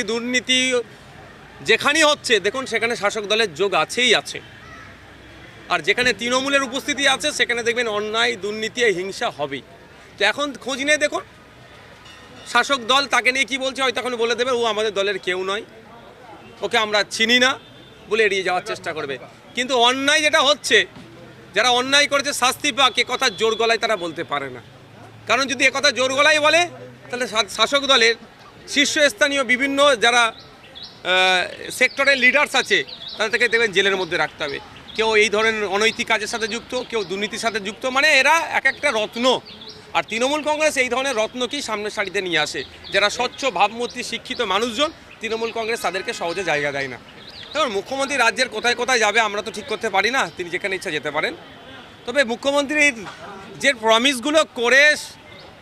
দুর্নীতি যেখানেই হচ্ছে, দেখুন সেখানে শাসক দলের যোগ আছেই আছে। আর যেখানে তৃণমূলের উপস্থিতি আছে, সেখানে দেখবেন অন্যায়, দুর্নীতি হিংসা হবেই। তো এখন খোঁজ নিয়ে দেখুন, শাসক দল তাকে নিয়ে কি বলছে, হয়তো এখন বলে দেবে, ও আমাদের দলের কেউ নয়। ওকে আমরা চিনি না বলে এড়িয়ে যাওয়ার চেষ্টা করবে। কিন্তু অন্যায় যেটা হচ্ছে, যারা অন্যায় করেছে, শাস্তি পাক, এ কথা জোর গলায় তারা বলতে পারে না। কারণ যদি একথা জোর গলায় বলে, তাহলে শাসক দলের শীর্ষস্থানীয় বিভিন্ন যারা সেক্টরের লিডার্স আছে তাদেরকে দেখবেন জেলের মধ্যে রাখতে হবে। কেউ এই ধরনের অনৈতিক কাজের সাথে যুক্ত, কেউ দুর্নীতির সাথে যুক্ত মানে এরা এক একটা রত্ন। আর তৃণমূল কংগ্রেস এই ধরনের রত্নকেই সামনের সারিতে নিয়ে আসে। যারা স্বচ্ছ, ভাবমূর্তি, শিক্ষিত মানুষজন, তৃণমূল কংগ্রেস তাদেরকে সহজে জায়গা দেয় না। এখন মুখ্যমন্ত্রী রাজ্যের কোথায় কোথায় যাবে আমরা তো ঠিক করতে পারি না, তিনি যেখানে ইচ্ছা যেতে পারেন। তবে মুখ্যমন্ত্রীর যে প্রমিসগুলো করে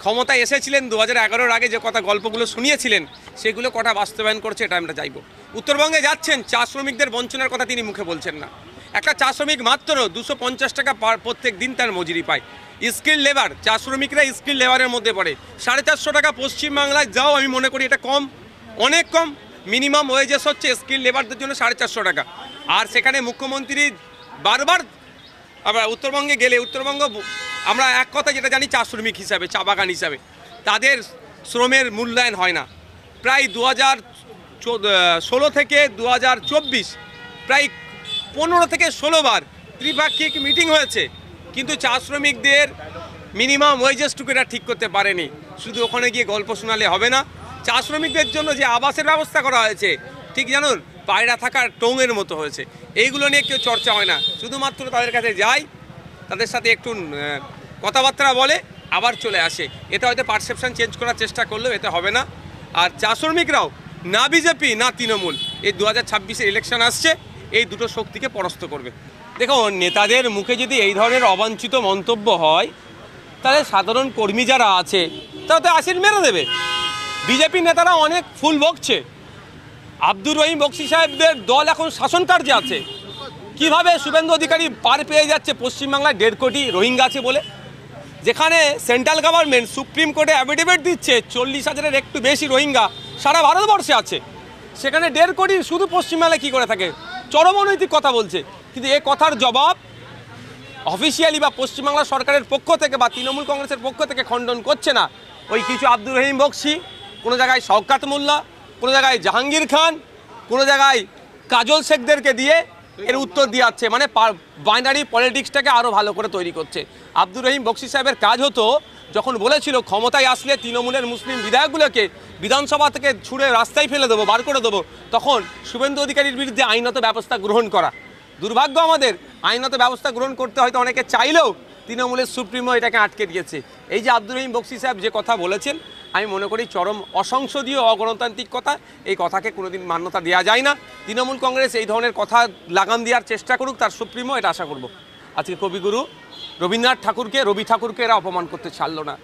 ক্ষমতায় এসেছিলেন দু হাজার এগারোর আগে যে কথা গল্পগুলো শুনিয়েছিলেন, সেগুলো কটা বাস্তবায়ন করছে এটা আমরা চাইব উত্তরবঙ্গে যাচ্ছেন, চা শ্রমিকদের বঞ্চনার কথা তিনি মুখে বলছেন না। একটা চা শ্রমিক মাত্র দুশো পঞ্চাশ টাকা পার প্রত্যেক দিন তার মজুরি পায়। স্কিল লেবার, চা শ্রমিকরা স্কিল লেবারের মধ্যে পড়ে। সাড়ে চারশো টাকা পশ্চিমবাংলায় যাও, আমি মনে করি এটা কম, অনেক কম। মিনিমাম ওয়েজেস হচ্ছে স্কিল লেবারদের জন্য সাড়ে চারশো টাকা। আর সেখানে মুখ্যমন্ত্রী বারবার আবার উত্তরবঙ্গে গেলে উত্তরবঙ্গ আমরা এক কথা যেটা জানি, চা শ্রমিক হিসাবে, চা বাগান হিসাবে। তাদের শ্রমের মূল্যায়ন হয় না। প্রায় দু হাজার ষোলো থেকে দু হাজার চব্বিশ, প্রায় পনেরো থেকে ষোলোবার ত্রিপাক্ষিক মিটিং হয়েছে। কিন্তু চা শ্রমিকদের মিনিমাম ওয়েজেসটুকু এরা ঠিক করতে পারেনি। শুধু ওখানে গিয়ে গল্প শোনালে হবে না। চা শ্রমিকদের জন্য যে আবাসের ব্যবস্থা করা হয়েছে, ঠিক জানুন? পায়রা থাকার টোঙের মতো হয়েছে। এইগুলো নিয়ে কেউ চর্চা হয় না। শুধুমাত্র তাদের কাছে যায় তাদের সাথে একটু কথাবার্তা বলে, আবার চলে আসে। এতে হয়তো পারসেপশন চেঞ্জ করার চেষ্টা করলেও এতে হবে না। আর চা শ্রমিকরাও, না বিজেপি, না তৃণমূল। এই দু হাজার ইলেকশন আসছে, এই দুটো শক্তিকে পরাস্ত করবে। দেখো নেতাদের মুখে যদি এই ধরনের অবাঞ্ছিত মন্তব্য হয়, তাহলে সাধারণ কর্মী যারা আছে, তারা তো আসির মেরে দেবে। বিজেপি নেতারা অনেক ফুল বকছে। আব্দুর রহিম বক্সি সাহেবদের দল এখন শাসন কার্যে আছে। কীভাবে শুভেন্দু অধিকারী পার পেয়ে যাচ্ছে পশ্চিমবাংলায় দেড় কোটি রোহিঙ্গা আছে বলে? যেখানে সেন্ট্রাল গভর্নমেন্ট সুপ্রিম কোর্টে অ্যাফিডেভিট দিচ্ছে, চল্লিশ হাজারের একটু বেশি রোহিঙ্গা সারা ভারতবর্ষে আছে। সেখানে দেড় কোটি শুধু পশ্চিমবাংলায় কী করে থাকে? চরম অনৈতিক কথা বলছে। কিন্তু এ কথার জবাব অফিসিয়ালি বা পশ্চিমবাংলা সরকারের পক্ষ থেকে বা তৃণমূল কংগ্রেসের পক্ষ থেকে খণ্ডন করছে না। ওই কিছু আব্দুর রহিম বক্সি, কোনো জায়গায় শওকাত মোল্লা কোনো জায়গায় জাহাঙ্গীর খান, কোনো জায়গায় কাজল শেখদেরকে দিয়ে এর উত্তর দিয়ে যাচ্ছে। মানে বাইনারি পলিটিক্সটাকে আরও ভালো করে তৈরি করছে। আব্দুর রহিম বক্সি সাহেবের কাজ হতো যখন বলেছিল, ক্ষমতায় আসলে তৃণমূলের মুসলিম বিধায়কগুলোকে বিধানসভা থেকে ছুঁড়ে রাস্তায় ফেলে দেবো, বার করে দেবো। তখন শুভেন্দু অধিকারীর বিরুদ্ধে আইনত ব্যবস্থা গ্রহণ করা। দুর্ভাগ্য আমাদের, আইনত ব্যবস্থা গ্রহণ করতে হয়তো অনেকে চাইলেও তৃণমূলের সুপ্রিমো এটাকে আটকে দিয়েছে। এই যে আব্দুর রহিম বক্সি সাহেব যে কথা বলেছেন আমি মনে করি চরম অসংসদীয় অগণতান্ত্রিক কথা। এই কথাকে কোনোদিন মান্যতা দেওয়া যায় না। তৃণমূল কংগ্রেস এই ধরনের কথা লাগাম দেওয়ার চেষ্টা করুক, তার সুপ্রিমো, এটা আশা করব। আজকে কবিগুরু রবীন্দ্রনাথ ঠাকুরকে, রবি ঠাকুরকে এরা অপমান করতে ছাড়লো না।